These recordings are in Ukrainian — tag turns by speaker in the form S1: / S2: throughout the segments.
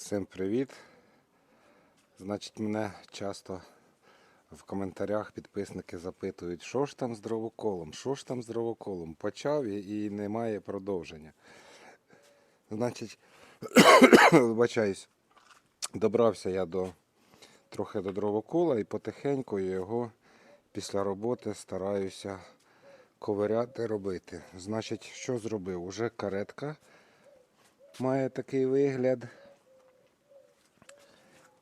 S1: Всім привіт. Значить, мене часто в коментарях підписники запитують, що ж там з дровоколом, що ж там з дровоколом. Почав і, немає продовження. Значить, вибачаюсь, добрався я до трохи до дровокола і потихеньку його після роботи стараюся ковиряти, робити. Значить, що зробив? Уже каретка має такий вигляд.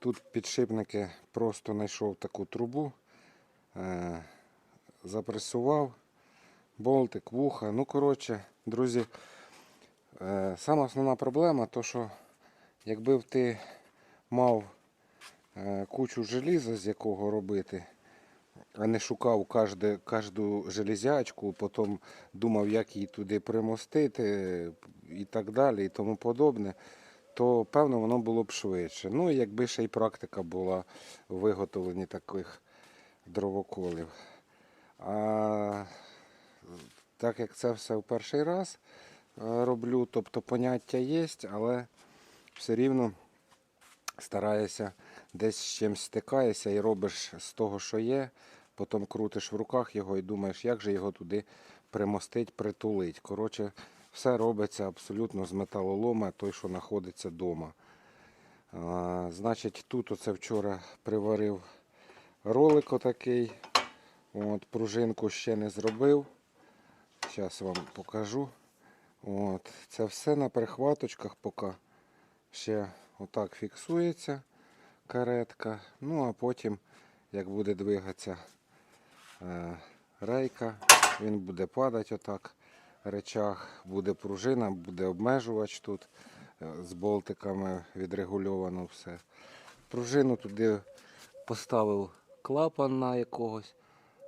S1: Тут підшипники просто знайшов таку трубу, е, запресував, болтик, вуха. Ну, коротше, друзі, е, сама основна проблема, то що якби б ти мав е, кучу желіза, з якого робити, а не шукав кожде, кожну железячку, потім думав, як її туди примостити і так далі, і тому подобне, то певно воно було б швидше. Ну, якби ще й практика була в виготовленні таких дровоколів. А так як це все в перший раз е, роблю, тобто поняття є, але все рівно стараєшся десь з чимось стикаєшся і робиш з того, що є, потім крутиш в руках його і думаєш, як же його туди примостить, притулить. Коротше, все робиться абсолютно з металолома, той, що знаходиться вдома. А, значить, тут оце вчора приварив ролик отакий. От, пружинку ще не зробив. Зараз вам покажу. От, це все на прихваточках поки ще отак фіксується каретка. Ну а потім, як буде двигатися е, рейка, він буде падати отак. Речах, буде пружина, буде обмежувач тут е, з болтиками відрегульовано все. Пружину туди поставив клапан на якогось,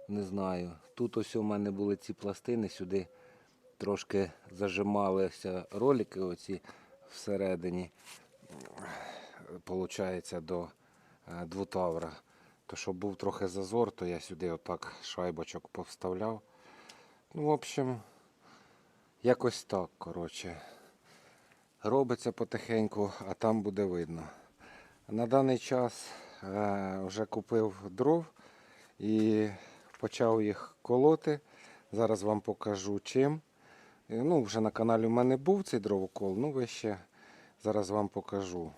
S1: не знаю. Тут ось у мене були ці пластини, сюди трошки зажималися ролики оці всередині получається до е, двутавра. То щоб був трохи зазор, то я сюди отак шайбочок повставляв. Ну, в общем, якось так, коротше. Робиться потихеньку, а там буде видно. На даний час е, вже купив дров і почав їх колоти. Зараз вам покажу чим. Ну, вже на каналі у мене був цей дровокол, ну ви ще зараз вам покажу.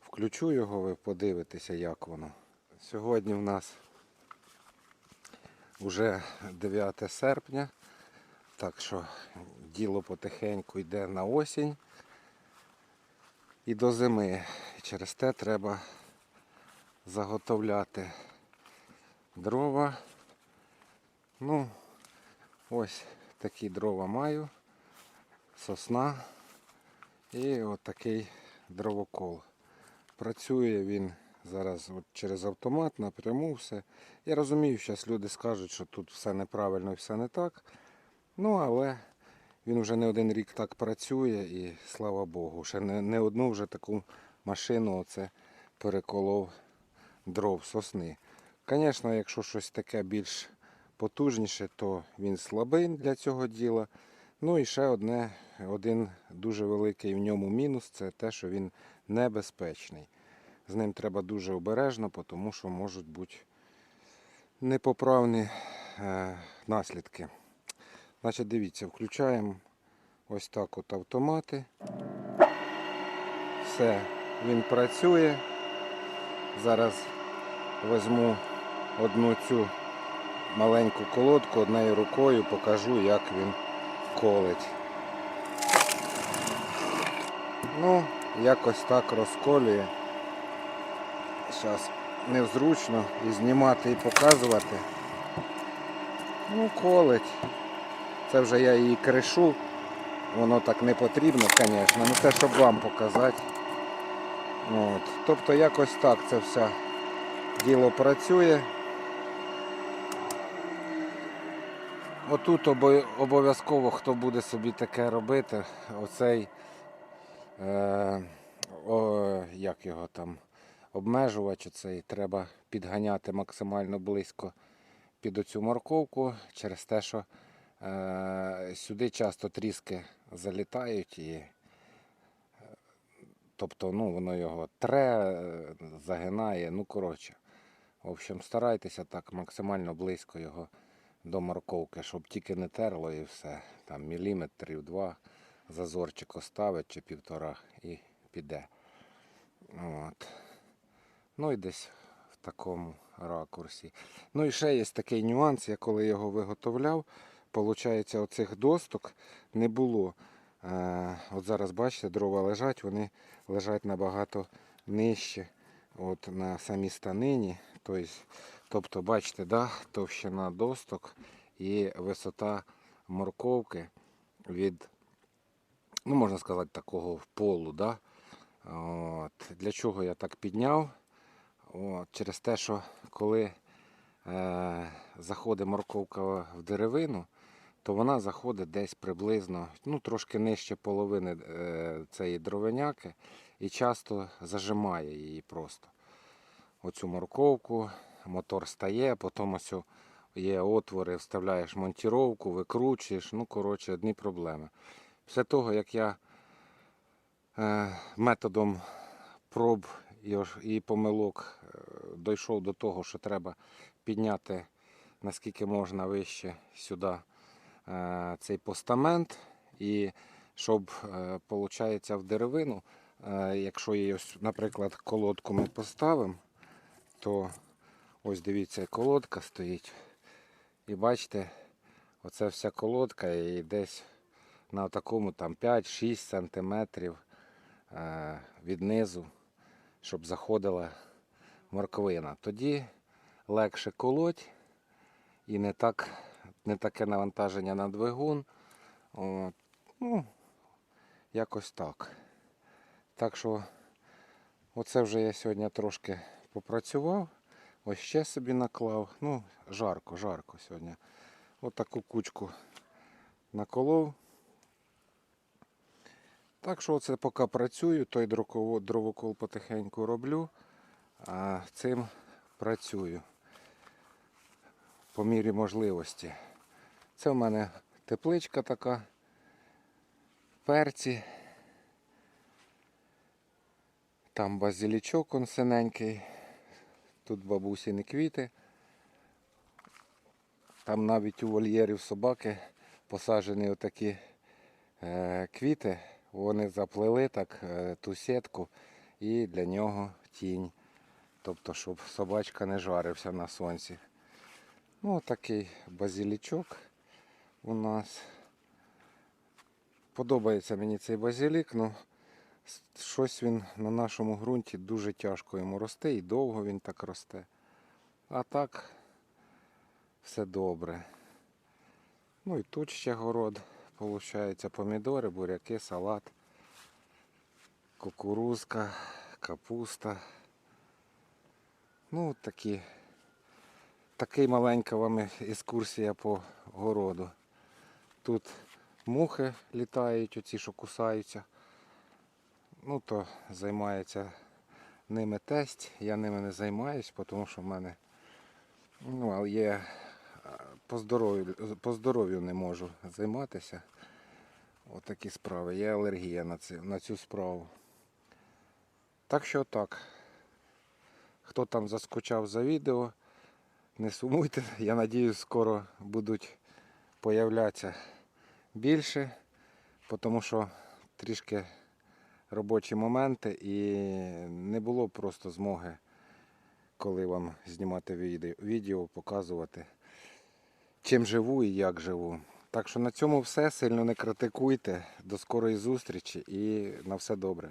S1: Включу його, ви подивитеся, як воно. Сьогодні в нас вже 9 серпня, так що діло потихеньку йде на осінь і до зими. І через те треба заготовляти дрова. Ну, ось такі дрова маю, сосна і отакий дровокол. Працює він зараз от через автомат напряму все. Я розумію, зараз люди скажуть, що тут все неправильно і все не так. Ну, але він вже не один рік так працює і слава Богу. Ще не, не одну вже таку машину оце переколов дров сосни. Звісно, якщо щось таке більш потужніше, то він слабий для цього діла. Ну і ще одне, один дуже великий в ньому мінус це те, що він небезпечний. З ним треба дуже обережно, тому що можуть бути непоправні е, наслідки. Значить, дивіться, включаємо ось так от автомати. Все, він працює. Зараз візьму одну цю маленьку колодку однією рукою, покажу, як він колить. Ну, якось так розколює. Зараз незручно і знімати і показувати. Ну, колить. Це вже я її кришу. Воно так не потрібно, звісно. Ну це щоб вам показати. От. Тобто якось так це все діло працює. Отут обов'язково хто буде собі таке робити, оцей е, о, як його там, обмежувач оцей треба підганяти максимально близько під оцю морковку через те, що сюди часто тріски залітають і тобто ну, воно його тре, е, загинає. Ну, коротше. В общем, старайтеся так максимально близько його до морковки, щоб тільки не терло і все. Там міліметрів два зазорчик оставить чи півтора і піде. От. Ну і десь в такому ракурсі. Ну і ще є такий нюанс, я коли його виготовляв, Получається, оцих досток не було. Е, от зараз бачите, дрова лежать, вони лежать набагато нижче от на самій станині. Тобто, тобто бачите, да, товщина досток і висота морковки від, ну можна сказати, такого полу. Да? От. Для чого я так підняв? От. Через те, що коли е, заходить морковка в деревину, то вона заходить десь приблизно, ну трошки нижче половини е, цієї дровиняки і часто зажимає її просто. Оцю морковку, мотор стає, потім ось є отвори, вставляєш монтіровку, викручуєш, ну коротше, одні проблеми. Після того, як я е, методом проб і, помилок е, дійшов до того, що треба підняти наскільки можна вище сюди цей постамент. І щоб, е, виходить, в деревину, е, якщо її, ось, наприклад, колодку ми поставимо, то ось дивіться, колодка стоїть. І бачите, оце вся колодка і десь на такому там 5-6 сантиметрів е, від низу, щоб заходила морковина. Тоді легше колоть і не, так, не таке навантаження на двигун. От, ну, якось так. Так що оце вже я сьогодні трошки попрацював. Ось ще собі наклав. Ну, жарко, жарко сьогодні. Ось таку кучку наколов. Так що оце поки працюю, той дровокол потихеньку роблю, а цим працюю по мірі можливості. Це в мене тепличка така, перці. Там базилічок он синенький. Тут бабусіни квіти. Там навіть у вольєрів собаки посаджені отакі е, квіти. Вони заплели так е, ту сітку і для нього тінь. Тобто, щоб собачка не жарився на сонці. Ну, такий базилічок у нас. Подобається мені цей базилік, але щось він на нашому ґрунті дуже тяжко йому росте і довго він так росте. А так все добре. Ну і тут ще город. Получається помідори, буряки, салат, кукурузка, капуста. Ну, такі. Такий маленька вам екскурсія по городу. Тут мухи літають, оці, що кусаються. Ну, то займається ними тесть. Я ними не займаюсь, тому що в мене ну, є по здоров'ю, по здоров'ю не можу займатися. Отакі справи. Є алергія на, це, на цю справу. Так що так. Хто там заскучав за відео, не сумуйте. Я надіюсь, скоро будуть появлятися більше, тому що трішки робочі моменти і не було просто змоги, коли вам знімати відео показувати, чим живу і як живу. Так що на цьому все. Сильно не критикуйте. До скорої зустрічі і на все добре.